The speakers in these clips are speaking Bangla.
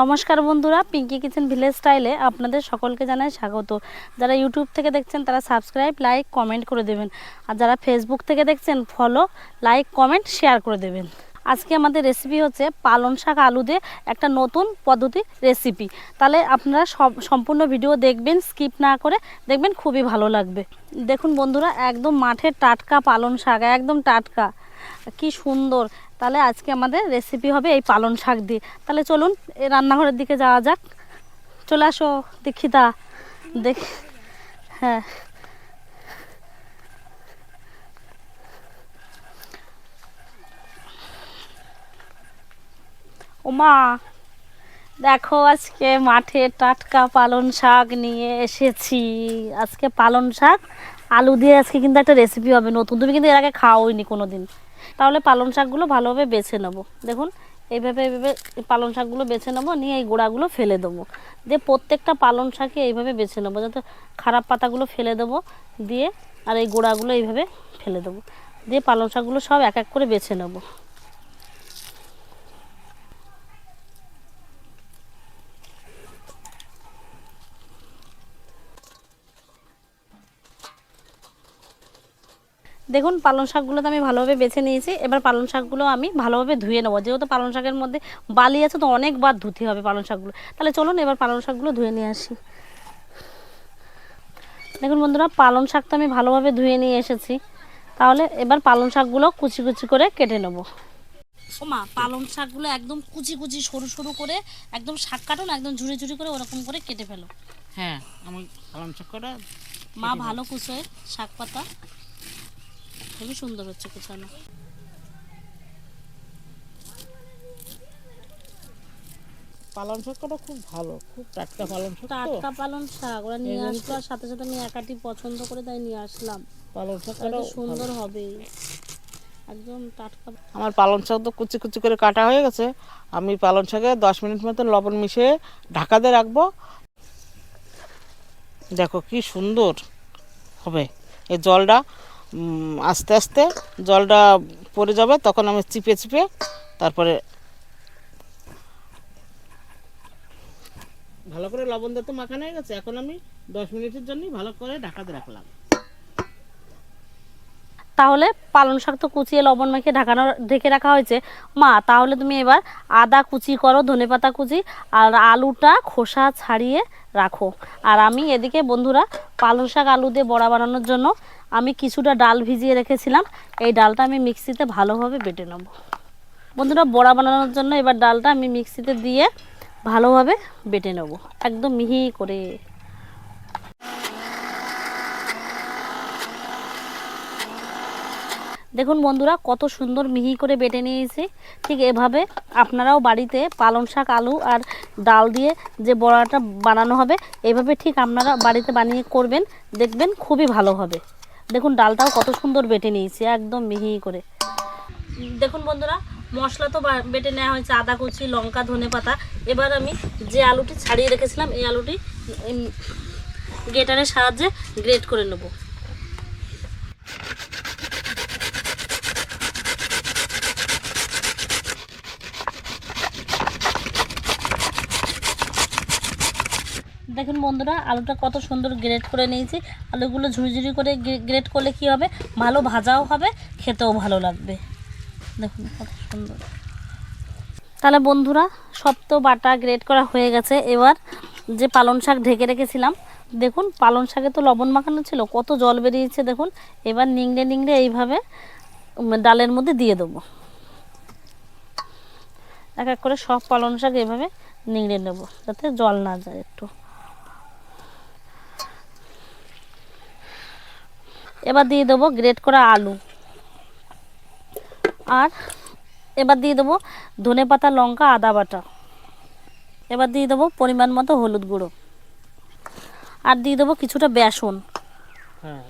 নমস্কার বন্ধুরা পিঙ্কি কিচেন ভিলেজ স্টাইলে আপনাদের সকলকে জানাই স্বাগত। যারা ইউটিউব থেকে দেখছেন, তারা সাবস্ক্রাইব লাইক কমেন্ট করে দেবেন। আর যারা ফেসবুক থেকে দেখছেন ফলো লাইক কমেন্ট শেয়ার করে দেবেন। আজকে আমাদের রেসিপি হচ্ছে পালং শাক আলু দিয়ে একটা নতুন পদ্ধতি রেসিপি তাহলে আপনারা সব, সম্পূর্ণ ভিডিও দেখবেন স্কিপ না করে দেখবেন খুবই ভালো লাগবে। দেখুন বন্ধুরা, একদম মাঠের টাটকা পালং শাক, একদম টাটকা। কি সুন্দর তাহলে আজকে আমাদের রেসিপি হবে এই পালং শাক দিয়ে। তাহলে চলুন, এই রান্নাঘরের দিকে যাওয়া যাক। চলে আসো দীক্ষিতা দেখ হ্যাঁ। ওমা, দেখো আজকে মাঠে টাটকা পালং শাক নিয়ে এসেছি। আজকে পালং শাক, আলু দিয়ে আজকে কিন্তু একটা রেসিপি হবে নতুন। তুমি কিন্তু এর আগে খাওয়াইনি কোনো দিন তাহলে পালং শাকগুলো ভালোভাবে বেছে নেব। দেখুন, এইভাবে এইভাবে পালং শাকগুলো বেছে নেব, নিয়ে এই গোড়াগুলো ফেলে দেবো। দিয়ে প্রত্যেকটা পালং শাকে এইভাবে বেছে নেব, যাতে খারাপ পাতাগুলো ফেলে দেবো, দিয়ে আর এই গোড়াগুলো এইভাবে ফেলে দেবো। দিয়ে পালং শাকগুলো সব এক এক করে বেছে নেব। দেখুন পালং শাকগুলো তো আমি ভালোভাবে বেছে নিয়েছি। এবার পালং শাকগুলো আমি ভালোভাবে ধুয়ে নেব। যেহেতু পালং শাকের মধ্যে বালি আছে তো অনেকবার ধুতে হবে পালং শাকগুলো। তাহলে চলুন এবার পালং শাকগুলো ধুয়ে নিয়ে আসি। দেখুন বন্ধুরা পালং শাক তো আমি ভালোভাবে ধুয়ে নিয়ে এসেছি। তাহলে এবার পালং শাকগুলো কুচি কুচি করে কেটে নেব। ওমা পালং শাকগুলো একদম কুচি কুচি সরু সরু করে একদম শাক কাটুন একদম ঝুড়ি ঝুড়ি করে ওরকম করে কেটে ফেলো। হ্যাঁ আমি পালং চক্করটা মা ভালো কুচোয় শাক পাতা। খুবই সুন্দর হচ্ছে কুচানো। পালং চক্করটা খুব ভালো খুব টাটকা পালং শাক টাটকা পালং শাক ওরা নিয়ে আসলো আর সাথে সাথে আমি একাটি পছন্দ করে তাই নিয়ে আসলাম। পালং তাহলে চক্করটা তো সুন্দর হবে? একদম টাটকা। আমার পালং শাক তো কুচি কুচি করে কাটা হয়ে গেছে। আমি পালং শাকে দশ মিনিট মতো লবণ মিশিয়ে ঢাকা দিয়ে রাখব। দেখো কি সুন্দর হবে। এই জলটা আস্তে আস্তে জলটা পড়ে যাবে তখন আমি চিপে চিপে তারপরে ভালো করে লবণ দিয়ে তো মাখানো হয়ে গেছে এখন আমি দশ মিনিটের জন্য ভালো করে ঢাকা দিয়ে রাখলাম। তাহলে পালং শাক তো কুচিয়ে লবণ মেখে ঢাকানো ঢেকে রাখা হয়েছে। মা তাহলে তুমি এবার আদা কুচি করো ধনেপাতা কুচি আর আলুটা খোসা ছাড়িয়ে রাখো। আর আমি এদিকে বন্ধুরা পালং শাক আলু দিয়ে বড়া বানানোর জন্য আমি কিছুটা ডাল ভিজিয়ে রেখেছিলাম। এই ডালটা আমি মিক্সিতে ভালোভাবে বেটে নেব। বন্ধুরা, বড়া বানানোর জন্য এবার ডালটা আমি মিক্সিতে দিয়ে ভালোভাবে বেটে নেব। একদম মিহি করে। দেখুন বন্ধুরা, কত সুন্দর মিহি করে বেটে নিয়েছি। ঠিক এভাবে আপনারাও বাড়িতে পালং শাক, আলু আর ডাল দিয়ে যে বড়াটা বানানো হবে, এভাবে ঠিক আপনারা বাড়িতে বানিয়ে করবেন, দেখবেন খুবই ভালো হবে। দেখুন, ডালটাও কত সুন্দর বেটে নিয়েছি, একদম মিহি করে। দেখুন বন্ধুরা, মশলা তো বেটে নেওয়া হয়েছে, আদা কুচি, লঙ্কা, ধনে পাতা। এবার আমি যে আলুটি ছাড়িয়ে রেখেছিলাম, এই আলুটি গ্রেটারের সাহায্যে গ্রেট করে নেব। দেখুন বন্ধুরা, আলুটা কত সুন্দর গ্রেট করে নিয়েছি। আলুগুলো ঝুড়ি করে গ্রেট করলে কি হবে? ভালো ভাজাও হবে, খেতেও ভালো লাগবে। দেখুন কত সুন্দর। তাহলে বন্ধুরা, সব তো বাটা গ্রেট করা হয়ে গেছে। এবার যে পালং শাক ঢেকে রেখেছিলাম, দেখুন পালং শাকে তো লবণ মাখানো ছিল, কত জল বেরিয়েছে দেখুন। এবার নিংড়ে নিংড়ে এইভাবে ডালের মধ্যে দিয়ে দেবো। এক এক করে সব পালং শাক এভাবে নিংড়ে নেব, যাতে জল না যায় একটু। এবার দিয়ে দেবো গ্রেট করা আলু। আর এবার দিয়ে দেবো ধনে পাতা লঙ্কা আদা বাটা। এবার দিয়ে দেবো পরিমাণ মতো হলুদ গুঁড়ো। আর দিয়ে দেবো কিছুটা বেসন। হ্যাঁ।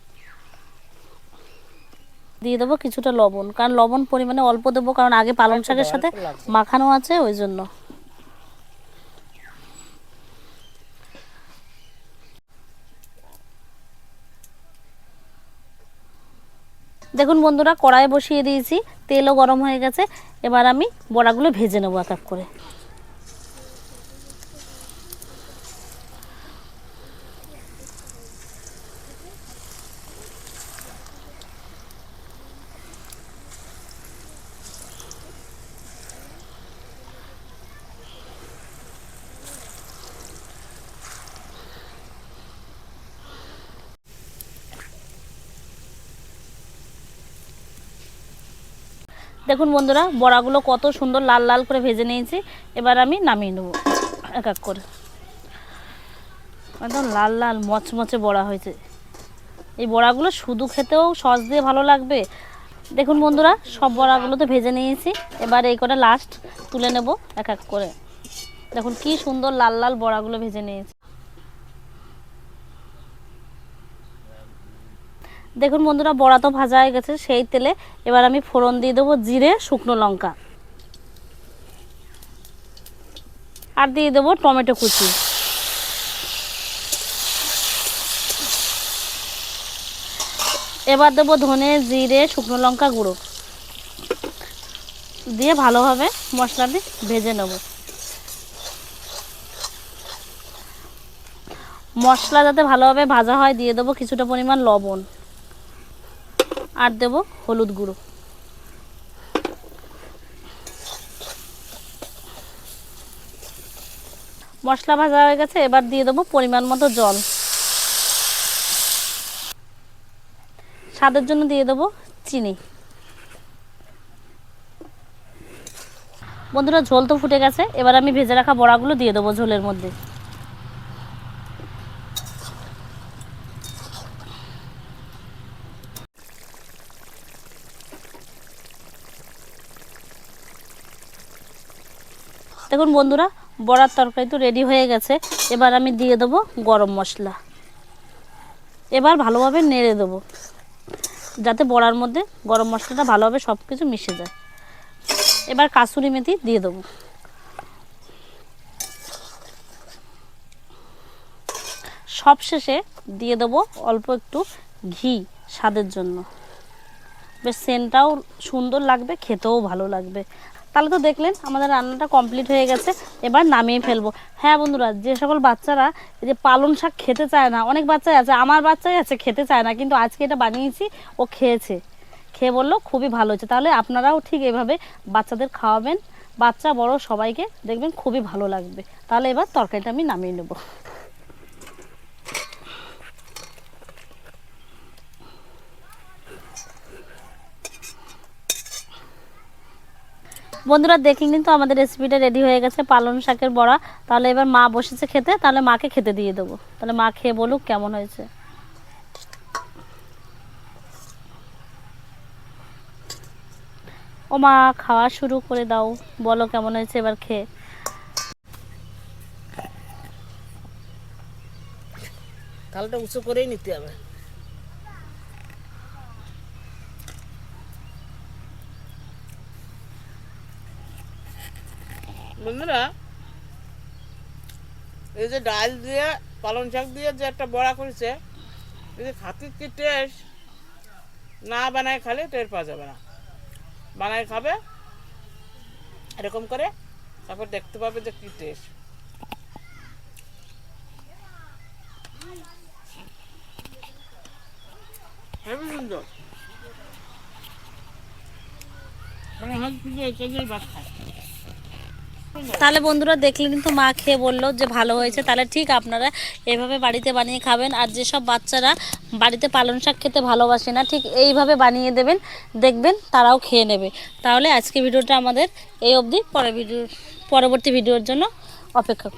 দিয়ে দেবো কিছুটা লবণ। কারণ লবণ পরিমাণে অল্প দেবো কারণ আগে পালং শাকের সাথে মাখানো আছে ওই জন্য। দেখুন বন্ধুরা কড়াই বসিয়ে দিয়েছি, তেলও গরম হয়ে গেছে। এবার আমি বড়াগুলো ভেজে নেব এক এক করে। দেখুন বন্ধুরা, বড়াগুলো কত সুন্দর লাল লাল করে ভেজে নিয়েছি। এবার আমি নামিয়ে নেব, এক এক করে। একদম লাল লাল মচমচে বড়া হয়েছে। এই বড়াগুলো শুধু খেতেও সস দিয়ে ভালো লাগবে। দেখুন বন্ধুরা, সব বড়াগুলো তো ভেজে নিয়েছি। এবার এই করে লাস্ট তুলে নেব, এক এক করে। দেখুন কি সুন্দর লাল লাল বড়াগুলো ভেজে নিয়েছি। দেখুন বন্ধুরা, বড়া তো ভাজা হয়ে গেছে, সেই তেলে এবার আমি ফোড়ন দিয়ে দেবো জিরে, শুকনো লঙ্কা। আর দিয়ে দেবো টমেটো কুচি। এবার দেবো ধনে, জিরে, শুকনো লঙ্কা গুঁড়ো। দিয়ে ভালোভাবে মশলাটি ভেজে নেব। মশলা যাতে ভালোভাবে ভাজা হয়, দিয়ে দেবো কিছুটা পরিমাণ লবণ। আর দেবো হলুদ গুঁড়ো। মশলা ভাজা হয়ে গেছে, এবার দিয়ে দেবো পরিমাণ মতো জল। স্বাদের জন্য দিয়ে দেবো চিনি। বন্ধুরা, ঝোল তো ফুটে গেছে, এবার আমি ভেজে রাখা বড়াগুলো দিয়ে দেবো ঝোলের মধ্যে। দেখুন বন্ধুরা, বড়ার তরকারি তো রেডি হয়ে গেছে। এবার আমি দিয়ে দেবো গরম মশলা। এবার ভালোভাবে নেড়ে দেবো, যাতে বড়ার মধ্যে গরম মশলাটা ভালোভাবে সব কিছু মিশে যায়। এবার কাসুরি মেথি দিয়ে দেবো। সব শেষে দিয়ে দেবো অল্প একটু ঘি স্বাদের জন্য। বেশ সেন্টটাও সুন্দর লাগবে, খেতেও ভালো লাগবে। তাহলে তো দেখলেন আমাদের রান্নাটা কমপ্লিট হয়ে গেছে, এবার নামিয়ে ফেলব। হ্যাঁ বন্ধুরা, যে সকল বাচ্চারা এই যে পালং শাক খেতে চায় না, অনেক বাচ্চাই আছে, আমার বাচ্চাই আছে, খেতে চায় না, কিন্তু আজকে এটা বানিয়েছি, ও খেয়েছে। খেয়ে বলল, খুবই ভালো হয়েছে। তাহলে আপনারাও ঠিক এভাবে বাচ্চাদের খাওয়াবেন, বাচ্চা বড় সবাইকে দেখবেন খুবই ভালো লাগবে। তাহলে এবার তরকারিটা আমি নামিয়ে নেব। বন্ধুরা দেখলেন কিন্তু আমাদের রেসিপিটা রেডি হয়ে গেছে, পালং শাকের বড়া। তাহলে এবার মা বসেছে খেতে, তাহলে মাকে খেতে দিয়ে দেবো। তাহলে মা খেয়ে বলুক কেমন হয়েছে। ও মা, খাওয়া শুরু করে দাও, বলো কেমন হয়েছে এবার খেয়ে। থালটা উঁচু করেই নিতে হবে। বন্ধুরা, এই যে ডাল দিয়ে, পালং শাক দিয়ে যে একটা বড়া করেছে, এই যে খাতির কি টেস্ট না বানায় খালে টের পাওয়া যাবে না। বানায় খাবে, এরকম করে তারপর দেখতে পাবে যে কি টেস্ট হেবি সুন্দর। মানে হচ্ছে যে ভাত খায়। তাহলে বন্ধুরা দেখলে কিন্তু মা খেয়ে বলল যে ভালো হয়েছে। তাহলে ঠিক আপনারা এভাবে বাড়িতে বানিয়ে খাবেন আর যেসব বাচ্চারা বাড়িতে পালন শাক খেতে ভালোবাসে না, ঠিক এইভাবে বানিয়ে দেবেন, দেখবেন তারাও খেয়ে নেবে। তাহলে আজকে ভিডিওটা আমাদের এই অবধি। পরে ভিডিও পরবর্তী ভিডিওর জন্য অপেক্ষা